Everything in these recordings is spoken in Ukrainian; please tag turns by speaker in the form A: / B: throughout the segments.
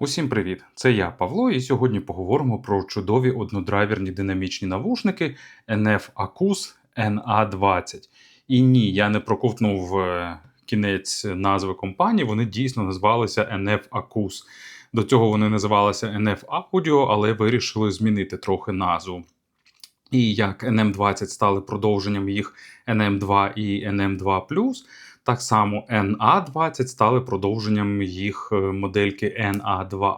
A: Усім привіт! Це я, Павло, і сьогодні поговоримо про чудові однодрайверні динамічні навушники NF Acus NA20. І ні, я не проковтнув е, кінець назви компанії, вони дійсно називалися NF Acus. До цього вони називалися NF Audio, але вирішили змінити трохи назву. І як NM20 стали продовженням їх NM2 і NM2 так само NA20 стали продовженням їх е, модельки NA2.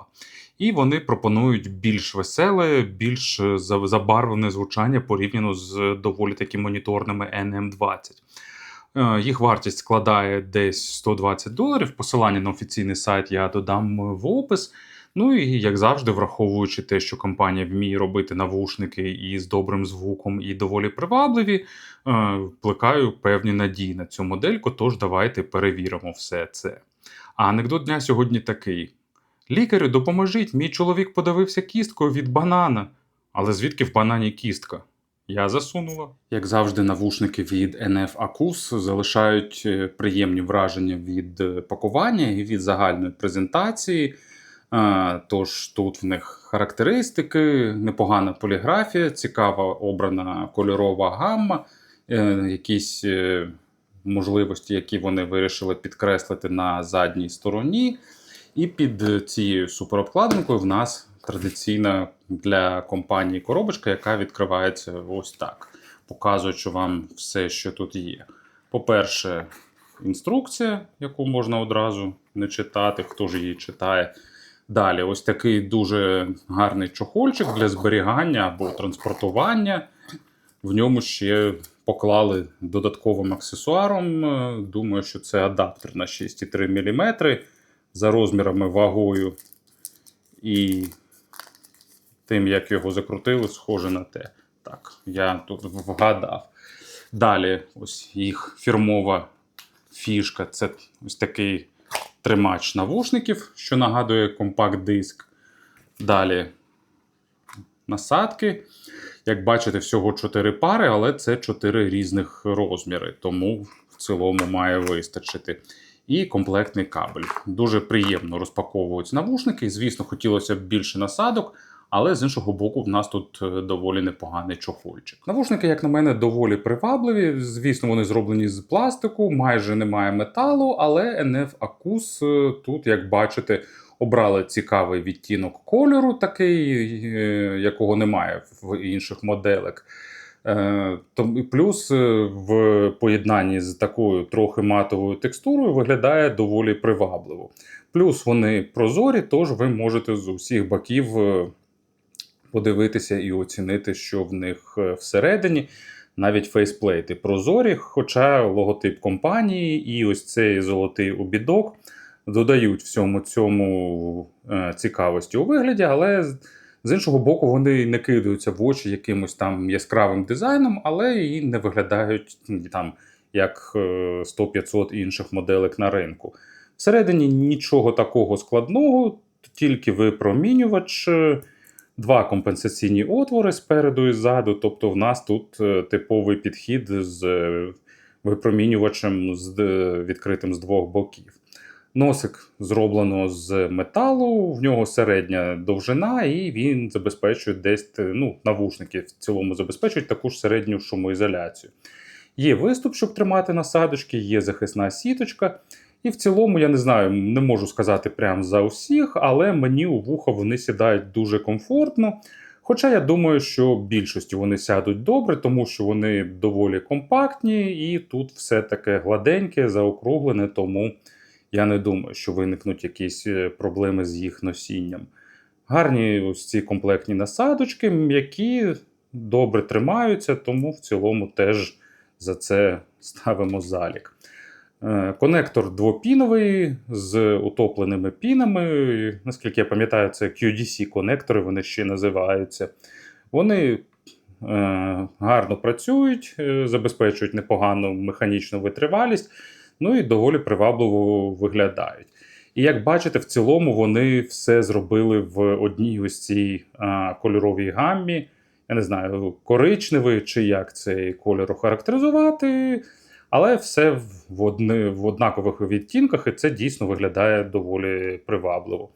A: І вони пропонують більш веселе, більш е, забарвлене звучання порівняно з доволі таки моніторними NM20. Е, Їх вартість складає десь 120 доларів. Посилання на офіційний сайт я додам в опис. Ну і як завжди, враховуючи те, що компанія вміє робити навушники із добрим звуком і доволі привабливі, е, вплекаю певні надії на цю модельку, тож давайте перевіримо все це. А анекдот дня сьогодні такий: Лікарю, допоможіть, мій чоловік подавився кісткою від банана. Але звідки в банані кістка? Я засунула. Як завжди, навушники від NF Acus залишають е, приємні враження від е, пакування і від загальної презентації. Тож тут в них характеристики, непогана поліграфія, цікава обрана кольорова гамма, е, якісь е, можливості, які вони вирішили підкреслити на задній стороні. І під цією суперобкладинкою в нас традиційна для компанії коробочка, яка відкривається ось так, показуючи вам все, що тут є. По-перше, інструкція, яку можна одразу не читати, хто ж її читає. Далі, ось такий дуже гарний чохольчик для зберігання або транспортування. В ньому ще поклали додатковим аксесуаром. е, Думаю, що це адаптер на 6,3 мм за розмірами вагою і тим, як його закрутили, схоже на те. Так, я тут вгадав. Далі, ось їх фірмова фішка це ось такий тримач навушників, що нагадує компакт-диск. Далі насадки. Як бачите, всього 4 пари, але це 4 різних розміри, тому в цілому має вистачити. І комплектний кабель. Дуже приємно розпаковують навушники. Звісно, хотілося б більше насадок, але з іншого боку, в нас тут е, доволі непоганий чохольчик. Навушники, як на мене, доволі привабливі. Звісно, вони зроблені з пластику, майже немає металу, але NF Acus е, тут, як бачите, обрали цікавий відтінок кольору, такий, е, якого немає в інших моделек. Плюс в поєднанні з такою трохи матовою текстурою виглядає доволі привабливо. Плюс вони прозорі, тож ви можете з усіх боків подивитися і оцінити, що в них е, всередині. Навіть фейсплейти прозорі, хоча логотип компанії і ось цей золотий обідок додають всьому цьому е, цікавості у вигляді, але з- іншого боку, вони не кидаються в очі якимось там яскравим дизайном, але і не виглядають там як е, 100-500 інших моделек на ринку. Всередині нічого такого складного, тільки випромінювач, е, два компенсаційні отвори спереду і ззаду. Тобто, в нас тут е, типовий підхід з е, випромінювачем з відкритим з двох боків. Носик зроблено з металу, в нього середня довжина, і він забезпечує десь е, ну, навушники в цілому забезпечують таку ж середню шумоізоляцію. Є виступ, щоб тримати насадочки, є захисна сіточка. І в цілому, я не знаю, не можу сказати прям за усіх, але мені у вухо вони сідають дуже комфортно. Хоча я думаю, що більшості вони сядуть добре, тому що вони доволі компактні, і тут все таке гладеньке, заокруглене, тому я не думаю, що виникнуть якісь е, проблеми з їх носінням. Гарні ось ці комплектні насадочки, м'які, добре тримаються, тому в цілому теж за це ставимо залік. Е, Конектор двопіновий з утопленими пінами. Наскільки я пам'ятаю, це QDC-конектори, вони ще називаються. Вони е, гарно працюють, е, забезпечують непогану механічну витривалість, ну і доволі привабливо виглядають. І як бачите, в цілому вони все зробили в одній ось цій кольоровій гаммі. Я не знаю, коричневий чи як цей кольор охарактеризувати. Але все в, одни, в однакових відтінках, і це дійсно виглядає доволі привабливо.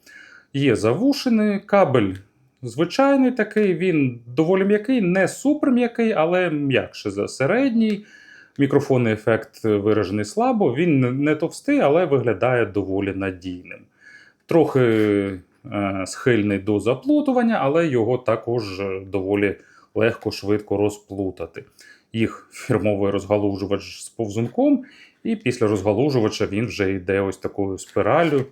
A: Є завушений кабель. Звичайний такий, він доволі м'який, не супер м'який, але м'якше за середній. Мікрофонний ефект виражений слабо. Він не- товстий, але виглядає доволі надійним. Трохи е, схильний до заплутування, але його також доволі легко, швидко розплутати. Їх фірмовий розгалужувач з повзунком, і після розгалужувача він вже йде ось такою спіралю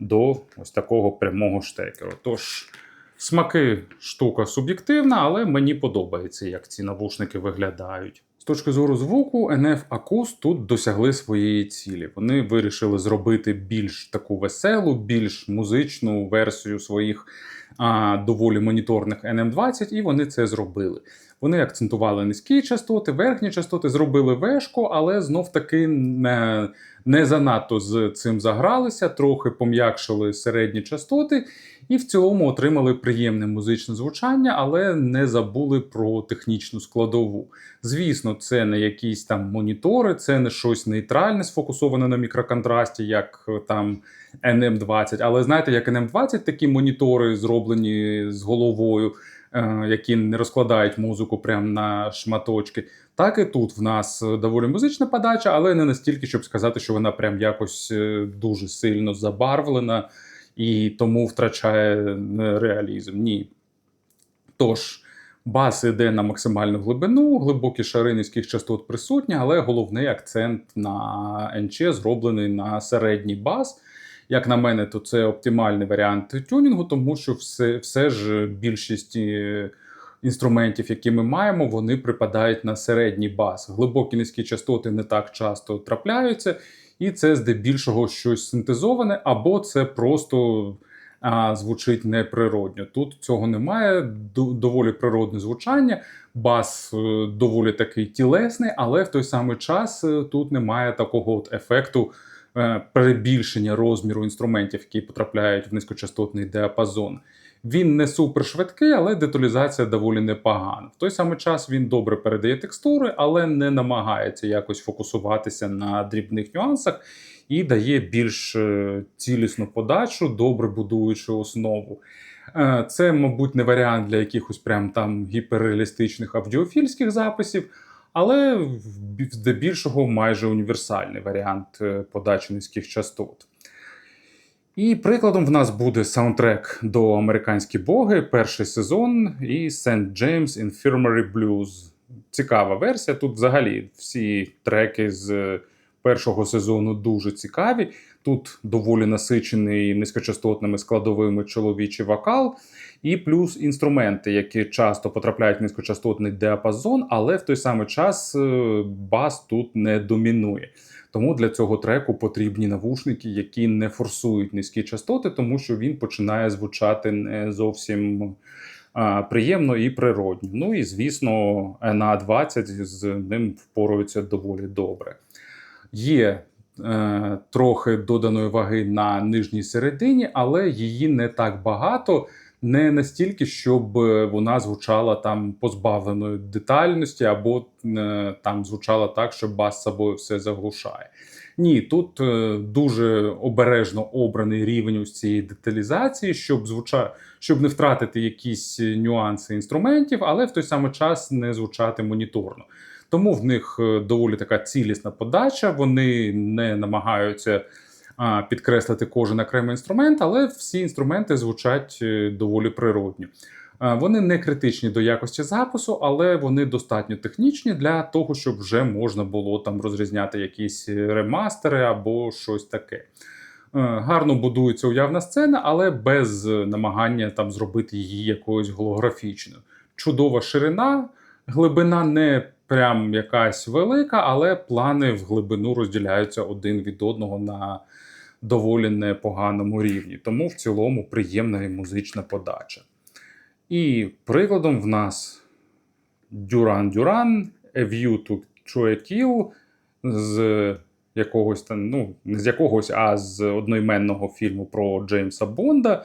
A: до ось такого прямого штекеру. Тож, смаки штука суб'єктивна, але мені подобається, як ці навушники виглядають. З точки зору звуку, NF Acus тут досягли своєї цілі. Вони вирішили зробити більш таку веселу, більш музичну версію своїх а, доволі моніторних NM20, і вони це зробили. Вони акцентували низькі частоти, верхні частоти, зробили вешку, але знов таки не, не занадто з цим загралися, трохи пом'якшили середні частоти, і в цілому отримали приємне музичне звучання, але не забули про технічну складову. Звісно, це не якісь там монітори, це не щось нейтральне, сфокусоване на мікроконтрасті, як е, там NM20. Але знаєте, як NM20, такі монітори зроблені з головою, які не розкладають музику прямо на шматочки. Так і тут в нас е, доволі музична подача, але не настільки, щоб сказати, що вона прям якось е, дуже сильно забарвлена і тому втрачає е, реалізм. Ні. Тож, бас іде на максимальну глибину, глибокі шари низьких частот присутні, але головний акцент на НЧ зроблений на середній бас. Як на мене, то це оптимальний варіант тюнінгу, тому що все, все ж більшість е, інструментів, які ми маємо, вони припадають на середній бас. Глибокі низькі частоти не так часто трапляються, і це здебільшого щось синтезоване, або це просто а, звучить неприродньо. Тут цього немає, доволі природне звучання, бас е, доволі такий тілесний, але в той самий час е, тут немає такого от ефекту перебільшення розміру інструментів, які потрапляють в низькочастотний діапазон. Він не супер швидкий, але деталізація доволі непогана. В той самий час він добре передає текстури, але не намагається якось фокусуватися на дрібних нюансах і дає більш е, цілісну подачу, добре будуючи основу. Е, Це, мабуть, не варіант для якихось прям там гіперреалістичних аудіофільських записів, але здебільшого майже універсальний варіант е, подачі низьких частот. І прикладом в нас буде саундтрек до Американські боги, перший сезон і St. James Infirmary Blues. Цікава версія. Тут взагалі всі треки з першого сезону дуже цікаві. Тут доволі насичений низькочастотними складовими чоловічий вокал, і плюс інструменти, які часто потрапляють в низькочастотний діапазон, але в той самий час е, бас тут не домінує. Тому для цього треку потрібні навушники, які не форсують низькі частоти, тому що він починає звучати не зовсім приємно і природньо. Ну і звісно, NA20 з ним впорується доволі добре. Є трохи доданої ваги на нижній середині, але її не так багато. Не настільки, щоб е, вона звучала там позбавленою детальності, або е, там звучала так, що бас собою все заглушає. Ні, тут е, дуже обережно обраний рівень ось цієї деталізації, щоб звуча... щоб не втратити якісь нюанси інструментів, але в той самий час не звучати моніторно. Тому в них е, доволі така цілісна подача. Вони не намагаються підкреслити кожен окремий інструмент, але всі інструменти звучать е, доволі природньо. Вони не критичні до якості запису, але вони достатньо технічні для того, щоб вже можна було там розрізняти якісь ремастери або щось таке. Е, Гарно будується уявна сцена, але без намагання там зробити її якоюсь голографічною. Чудова ширина, глибина не прям якась велика, але плани в глибину розділяються один від одного на доволі непоганому рівні. Тому в цілому приємна і музична подача. І прикладом в нас Duran Duran, A View to a Kill з якогось там, ну, не з якогось, а з одноіменного фільму про Джеймса Бонда.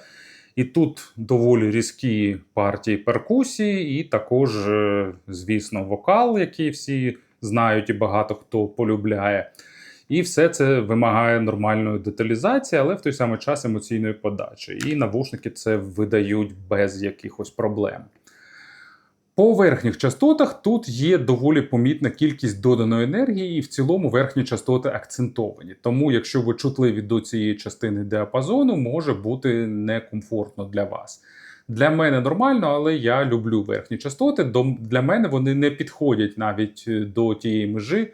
A: І тут доволі різкі партії перкусії, і також, е, звісно, вокал, який всі знають і багато хто полюбляє. І все це вимагає нормальної деталізації, але в той самий час емоційної подачі. І навушники це видають без якихось проблем. По верхніх частотах тут є доволі помітна кількість доданої енергії, і в цілому верхні частоти акцентовані. Тому, якщо ви чутливі до цієї частини діапазону, може бути некомфортно для вас. Для мене нормально, але я люблю верхні частоти. Для мене вони не підходять навіть е, до тієї межі,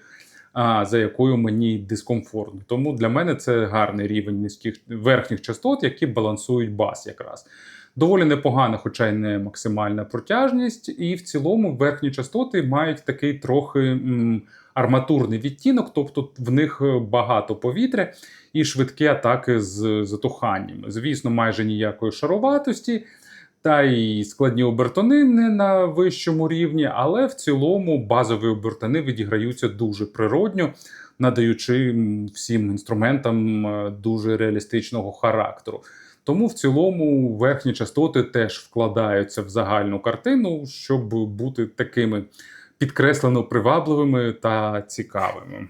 A: за якою мені дискомфортно. Тому для мене це гарний рівень низьких верхніх частот, які балансують бас якраз. Доволі непогана, хоча й не максимальна протяжність, і в цілому верхні частоти мають такий трохи м, арматурний відтінок, тобто в них е, багато повітря і швидкі атаки з затуханням. Звісно, майже ніякої шаруватості. Та й складні обертони не на вищому рівні, але в цілому базові обертони відіграються дуже природньо, надаючи всім інструментам е, дуже реалістичного характеру. Тому в цілому верхні частоти теж вкладаються в загальну картину, щоб бути такими підкреслено привабливими та цікавими.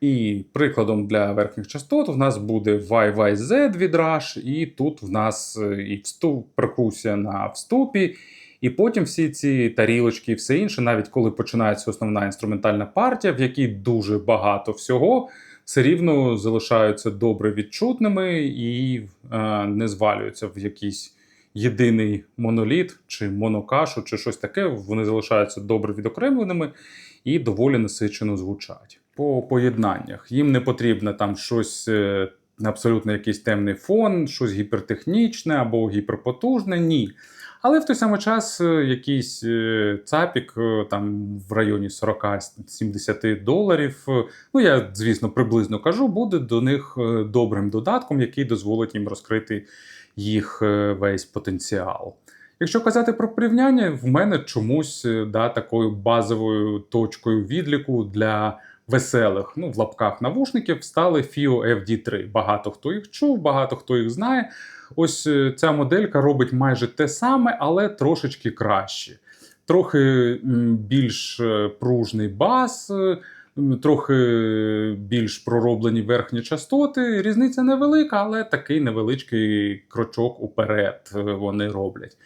A: І прикладом для верхніх частот в нас буде YYZ від Rush, і тут в нас е, і вступ, перкусія на вступі, і потім всі ці тарілочки і все інше, навіть коли починається основна інструментальна партія, в якій дуже багато всього, все рівно залишаються добре відчутними і е, не звалюються в якийсь єдиний моноліт чи монокашу, чи щось таке. Вони залишаються добре відокремленими і доволі насичено звучать. По поєднаннях їм не потрібно там щось. е, Абсолютно якийсь темний фон, щось гіпертехнічне або гіперпотужне, ні. Але в той самий час е, якийсь е, цапік е, там в районі 40-70 доларів. Ну я звісно приблизно кажу, буде до них добрим додатком, який дозволить їм розкрити їх весь потенціал. Якщо казати про порівняння, в мене чомусь да, такою базовою точкою відліку для веселих, ну в лапках навушників стали FIO FD3. Багато хто їх чув, багато хто їх знає. Ось е, ця моделька робить майже те саме, але трошечки краще. Трохи більш е, пружний бас, е, трохи більш пророблені верхні частоти. Різниця невелика, але такий невеличкий крочок уперед вони роблять.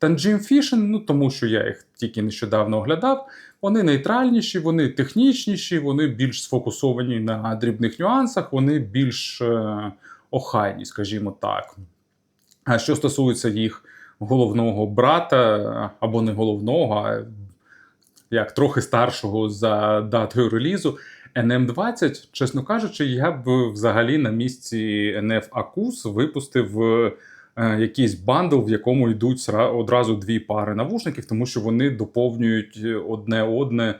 A: Tangent Fission, ну тому що я їх тільки нещодавно оглядав, вони нейтральніші, вони технічніші, вони більш сфокусовані на дрібних нюансах, вони більш е, охайні, скажімо так. А що стосується їх головного брата, або не головного, а як трохи старшого за датою релізу, NM20, чесно кажучи, я б взагалі на місці NF Acus випустив е, якийсь бандл, в якому йдуть одразу дві пари навушників, тому що вони доповнюють одне одне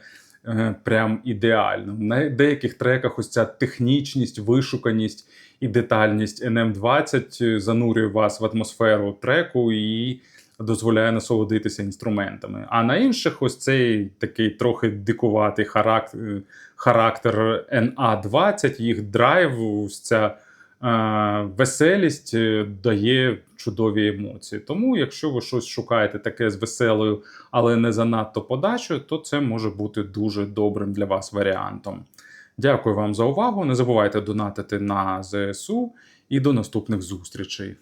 A: е, прям ідеально. На деяких треках ось ця технічність, вишуканість і детальність NM20 занурює вас в атмосферу треку і дозволяє насолодитися інструментами. А на інших, ось цей такий трохи дикуватий характер, характер NA20, їх драйв, ось ця е, веселість е, дає чудові емоції. Тому, якщо ви щось шукаєте таке з веселою, але не занадто подачою, то це може бути дуже добрим для вас варіантом. Дякую вам за увагу. Не забувайте донатити на ЗСУ і до наступних зустрічей.